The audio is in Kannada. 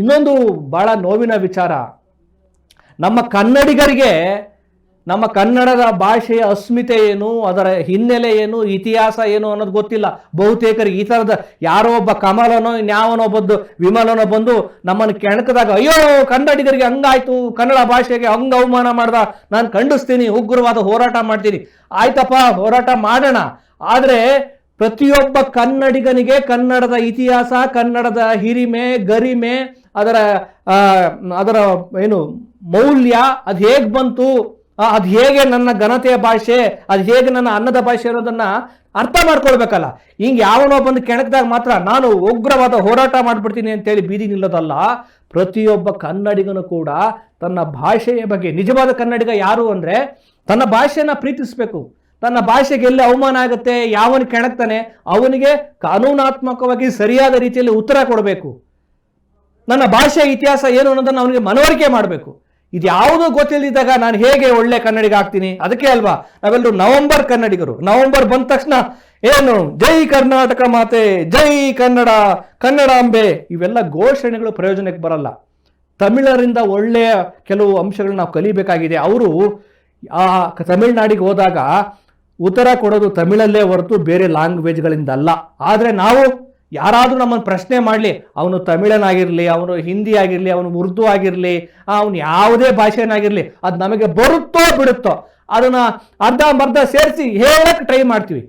ಇನ್ನೊಂದು ಭಾಳ ನೋವಿನ ವಿಚಾರ. ನಮ್ಮ ಕನ್ನಡಿಗರಿಗೆ, ನಮ್ಮ ಕನ್ನಡದ ಭಾಷೆಯ ಅಸ್ಮಿತೆ ಏನು, ಅದರ ಹಿನ್ನೆಲೆ ಏನು, ಇತಿಹಾಸ ಏನು ಅನ್ನೋದು ಗೊತ್ತಿಲ್ಲ. ಬಹುತೇಕರಿಗೆ ಈ ಥರದ ಯಾರೋ ಒಬ್ಬ ಕಮಲನೋ, ನ್ಯಾವನೋ ಬಂದು, ವಿಮಲನೋ ಬಂದು ನಮ್ಮನ್ನು ಕೆಣಕದಾಗ, ಅಯ್ಯೋ, ಕನ್ನಡಿಗರಿಗೆ ಹಂಗಾಯ್ತು, ಕನ್ನಡ ಭಾಷೆಗೆ ಹಂಗ ಅವಮಾನ ಮಾಡ್ದ, ನಾನು ಖಂಡಿಸ್ತೀನಿ, ಉಗ್ರವಾದ ಹೋರಾಟ ಮಾಡ್ತೀನಿ. ಆಯ್ತಪ್ಪ, ಹೋರಾಟ ಮಾಡೋಣ. ಆದರೆ ಪ್ರತಿಯೊಬ್ಬ ಕನ್ನಡಿಗನಿಗೆ ಕನ್ನಡದ ಇತಿಹಾಸ, ಕನ್ನಡದ ಹಿರಿಮೆ, ಗರಿಮೆ, ಅದರ ಅದರ ಏನು ಮೌಲ್ಯ, ಅದು ಹೇಗೆ ಬಂತು ಅದು ಹೇಗೆ ನನ್ನ ಘನತೆಯ ಭಾಷೆ, ಅದು ಹೇಗೆ ನನ್ನ ಅನ್ನದ ಭಾಷೆ ಅನ್ನೋದನ್ನ ಅರ್ಥ ಮಾಡ್ಕೊಳ್ಬೇಕಲ್ಲ. ಹಿಂಗೆ ಯಾವನೋ ಬಂದು ಕೆಣಕ್ದಾಗ ಮಾತ್ರ ನಾನು ಉಗ್ರವಾದ ಹೋರಾಟ ಮಾಡ್ಬಿಡ್ತೀನಿ ಅಂತೇಳಿ ಬೀದಿ ನಿಲ್ಲೋದಲ್ಲ, ಪ್ರತಿಯೊಬ್ಬ ಕನ್ನಡಿಗನು ಕೂಡ ತನ್ನ ಭಾಷೆಯ ಬಗ್ಗೆ, ನಿಜವಾದ ಕನ್ನಡಿಗ ಯಾರು ಅಂದರೆ ತನ್ನ ಭಾಷೆಯನ್ನು ಪ್ರೀತಿಸಬೇಕು. ತನ್ನ ಭಾಷೆಗೆ ಎಲ್ಲಿ ಅವಮಾನ ಆಗುತ್ತೆ, ಯಾವನು ಕೆಣಕ್ತಾನೆ, ಅವನಿಗೆ ಕಾನೂನಾತ್ಮಕವಾಗಿ ಸರಿಯಾದ ರೀತಿಯಲ್ಲಿ ಉತ್ತರ ಕೊಡಬೇಕು. ನನ್ನ ಭಾಷೆ ಇತಿಹಾಸ ಏನು ಅನ್ನೋದನ್ನು ಅವನಿಗೆ ಮನವರಿಕೆ ಮಾಡಬೇಕು. ಇದು ಯಾವುದೋ ಗೊತ್ತಿಲ್ಲದಿದ್ದಾಗ ನಾನು ಹೇಗೆ ಒಳ್ಳೆ ಕನ್ನಡಿಗ ಆಗ್ತೀನಿ? ಅದಕ್ಕೆ ಅಲ್ವಾ? ನಾವೆಲ್ಲರೂ ನವೆಂಬರ್ ಕನ್ನಡಿಗರು. ನವೆಂಬರ್ ಬಂದ ತಕ್ಷಣ ಏನು? ಜೈ ಕರ್ನಾಟಕ ಮಾತೆ, ಜೈ ಕನ್ನಡ, ಕನ್ನಡಾಂಬೆ. ಇವೆಲ್ಲ ಘೋಷಣೆಗಳು ಪ್ರಯೋಜನಕ್ಕೆ ಬರಲ್ಲ. ತಮಿಳರಿಂದ ಒಳ್ಳೆಯ ಕೆಲವು ಅಂಶಗಳನ್ನ ನಾವು ಕಲಿಬೇಕಾಗಿದೆ. ಅವರು ಆ ತಮಿಳ್ನಾಡಿಗೆ ಹೋದಾಗ ಉತ್ತರ ಕೊಡೋದು ತಮಿಳಲ್ಲೇ ಹೊರತು ಬೇರೆ ಲ್ಯಾಂಗ್ವೇಜ್ಗಳಿಂದಲ್ಲ. ಆದರೆ ನಾವು ಯಾರಾದರೂ ನಮ್ಮನ್ನು ಪ್ರಶ್ನೆ ಮಾಡಲಿ, ಅವನು ತಮಿಳನಾಗಿರಲಿ, ಅವನು ಹಿಂದಿ ಆಗಿರಲಿ ಅವನು ಉರ್ದು ಆಗಿರಲಿ, ಅವನು ಯಾವುದೇ ಭಾಷೆನಾಗಿರಲಿ ಅದು ನಮಗೆ ಬರುತ್ತೋ ಬಿಡುತ್ತೋ, ಅದನ್ನು ಅರ್ಧಂಬರ್ಧ ಸೇರಿಸಿ ಹೇಳಕ್ಕೆ ಟ್ರೈ ಮಾಡ್ತೀವಿ.